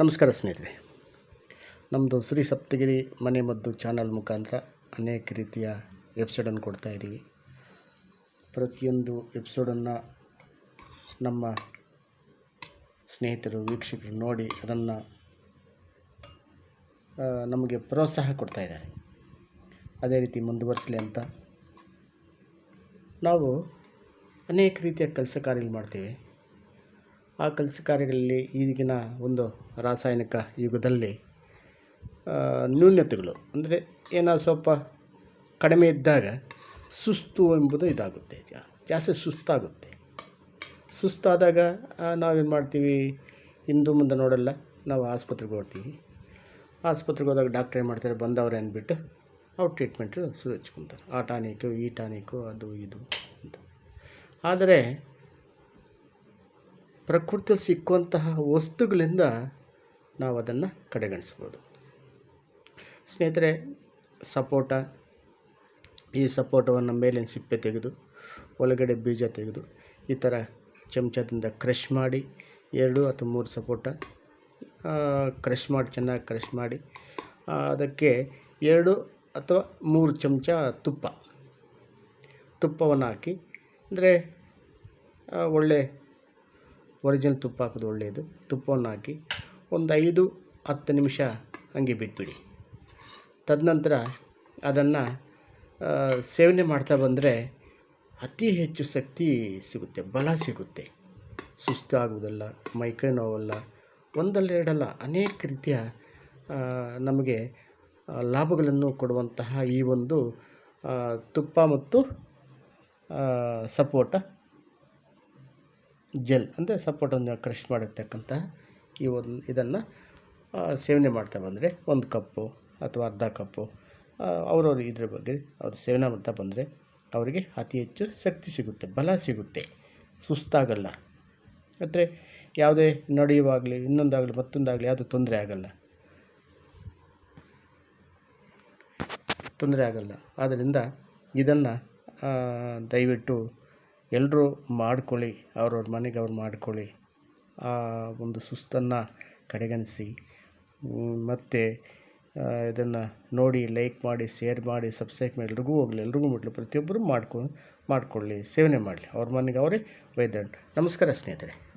ನಮಸ್ಕಾರ ಸ್ನೇಹಿತರೆ. ನಮ್ಮದು ಶ್ರೀ ಸಪ್ತಗಿರಿ ಮನೆ ಮದ್ದು ಚಾನಲ್ ಮುಖಾಂತರ ಅನೇಕ ರೀತಿಯ ಎಪಿಸೋಡನ್ನು ಕೊಡ್ತಾ ಇದ್ದೀವಿ. ಪ್ರತಿಯೊಂದು ಎಪಿಸೋಡನ್ನು ನಮ್ಮ ಸ್ನೇಹಿತರು, ವೀಕ್ಷಕರು ನೋಡಿ ಅದನ್ನು ನಮಗೆ ಪ್ರೋತ್ಸಾಹ ಕೊಡ್ತಾ ಇದ್ದಾರೆ. ಅದೇ ರೀತಿ ಮುಂದುವರಿಸಲಿ ಅಂತ ನಾವು ಅನೇಕ ರೀತಿಯ ಕೆಲಸ ಕಾರ್ಯಗಳು ಮಾಡ್ತೀವಿ. ಆ ಕೆಲಸ ಕಾರ್ಯಗಳಲ್ಲಿ ಈಗಿನ ಒಂದು ರಾಸಾಯನಿಕ ಯುಗದಲ್ಲಿ ನ್ಯೂನತೆಗಳು ಅಂದರೆ ಏನಾದ್ರು ಸ್ವಲ್ಪ ಕಡಿಮೆ ಇದ್ದಾಗ ಸುಸ್ತು ಎಂಬುದು ಇದಾಗುತ್ತೆ. ಜಾಸ್ತಿ ಸುಸ್ತಾಗುತ್ತೆ. ಸುಸ್ತಾದಾಗ ನಾವೇನು ಮಾಡ್ತೀವಿ? ಹಿಂದೂ ಮುಂದೆ ನೋಡಲ್ಲ, ನಾವು ಆಸ್ಪತ್ರೆಗೆ ಹೋಗ್ತೀವಿ. ಆಸ್ಪತ್ರೆಗೆ ಹೋದಾಗ ಡಾಕ್ಟ್ರ್ ಏನು ಮಾಡ್ತಾರೆ? ಬಂದವ್ರೆ ಅಂದ್ಬಿಟ್ಟು ಅವ್ರು ಟ್ರೀಟ್ಮೆಂಟು ಶುರು ಹಚ್ಕೊತಾರೆ. ಆ ಟಾನಿಕು, ಈ ಟಾನಿಕು, ಅದು, ಇದು ಅಂತ. ಆದರೆ ಪ್ರಕೃತಿಯಲ್ಲಿ ಸಿಕ್ಕುವಂತಹ ವಸ್ತುಗಳಿಂದ ನಾವು ಅದನ್ನು ಕಡೆಗಣಿಸ್ಬೋದು. ಸ್ನೇಹಿತರೆ, ಸಪೋಟ, ಈ ಸಪೋಟವನ್ನು ಮೇಲಿನ ಸಿಪ್ಪೆ ತೆಗೆದು, ಒಳಗಡೆ ಬೀಜ ತೆಗೆದು, ಈ ಥರ ಚಮಚದಿಂದ ಕ್ರಷ್ ಮಾಡಿ, ಎರಡು ಅಥವಾ ಮೂರು ಸಪೋಟ ಕ್ರಷ್ ಮಾಡಿ, ಚೆನ್ನಾಗಿ ಕ್ರಷ್ ಮಾಡಿ ಅದಕ್ಕೆ ಎರಡು ಅಥವಾ ಮೂರು ಚಮಚ ತುಪ್ಪ. ತುಪ್ಪವನ್ನು ಹಾಕಿ, ಅಂದರೆ ಒಳ್ಳೆ ಒರಿಜಿನಲ್ ತುಪ್ಪ ಹಾಕೋದು ಒಳ್ಳೆಯದು. ತುಪ್ಪವನ್ನು ಹಾಕಿ ಒಂದು ಐದು, ಹತ್ತು ನಿಮಿಷ ಹಂಗೆ ಬಿಟ್ಬಿಡಿ. ತದನಂತರ ಅದನ್ನು ಸೇವನೆ ಮಾಡ್ತಾ ಬಂದರೆ ಅತಿ ಹೆಚ್ಚು ಶಕ್ತಿ ಸಿಗುತ್ತೆ, ಬಲ ಸಿಗುತ್ತೆ. ಸುಸ್ತು ಆಗುವುದಲ್ಲ ಮೈಕೈ ನೋವಲ್ಲ, ಒಂದಲ್ಲ ಎರಡಲ್ಲ, ಅನೇಕ ರೀತಿಯ ನಮಗೆ ಲಾಭಗಳನ್ನು ಕೊಡುವಂತಹ ಈ ಒಂದು ತುಪ್ಪ ಮತ್ತು ಸಪೋಟ ಜೆಲ್ ಅಂದರೆ ಸಪೋಟನ್ನು ಕ್ರಷ್ ಮಾಡಿರ್ತಕ್ಕಂತಹ ಈ ಒಂದು ಇದನ್ನು ಸೇವನೆ ಮಾಡ್ತಾ ಬಂದರೆ ಒಂದು ಕಪ್ಪು ಅಥವಾ ಅರ್ಧ ಕಪ್ಪು ಅವ್ರವ್ರ ಇದ್ರ ಬಗ್ಗೆ ಅವ್ರು ಸೇವನೆ ಮಾಡ್ತಾ ಬಂದರೆ ಅವರಿಗೆ ಅತಿ ಹೆಚ್ಚು ಶಕ್ತಿ ಸಿಗುತ್ತೆ, ಬಲ ಸಿಗುತ್ತೆ, ಸುಸ್ತಾಗಲ್ಲ. ಅಂದರೆ ಯಾವುದೇ ನಡೆಯುವಾಗಲಿ, ಇನ್ನೊಂದಾಗಲಿ, ಮತ್ತೊಂದಾಗಲಿ ಯಾವುದು ತೊಂದರೆ ಆಗಲ್ಲ. ತೊಂದರೆ ಆಗಲ್ಲ. ಆದ್ದರಿಂದ ಇದನ್ನು ದಯವಿಟ್ಟು ಎಲ್ಲರೂ ಮಾಡ್ಕೊಳ್ಳಿ, ಅವ್ರವ್ರ ಮನೆಗೆ ಅವ್ರು ಮಾಡ್ಕೊಳ್ಳಿ. ಆ ಒಂದು ಸುಸ್ತನ್ನು ಕಡೆಗಣಿಸಿ. ಮತ್ತು ಇದನ್ನು ನೋಡಿ ಲೈಕ್ ಮಾಡಿ ಶೇರ್ ಮಾಡಿ ಸಬ್ಸ್ಕ್ರೈಬ್ ಮಾಡಿ, ಎಲ್ರಿಗೂ ಹೋಗಲಿ, ಎಲ್ರಿಗೂ ಮುಟ್ಲಿ, ಪ್ರತಿಯೊಬ್ಬರು ಮಾಡ್ಕೊ, ಮಾಡಿಕೊಳ್ಳಿ, ಸೇವನೆ ಮಾಡಲಿ. ಅವ್ರ ಮನೆಗೆ ಅವರೇ ವೈದ್ಯ ನಮಸ್ಕಾರ ಸ್ನೇಹಿತರೆ.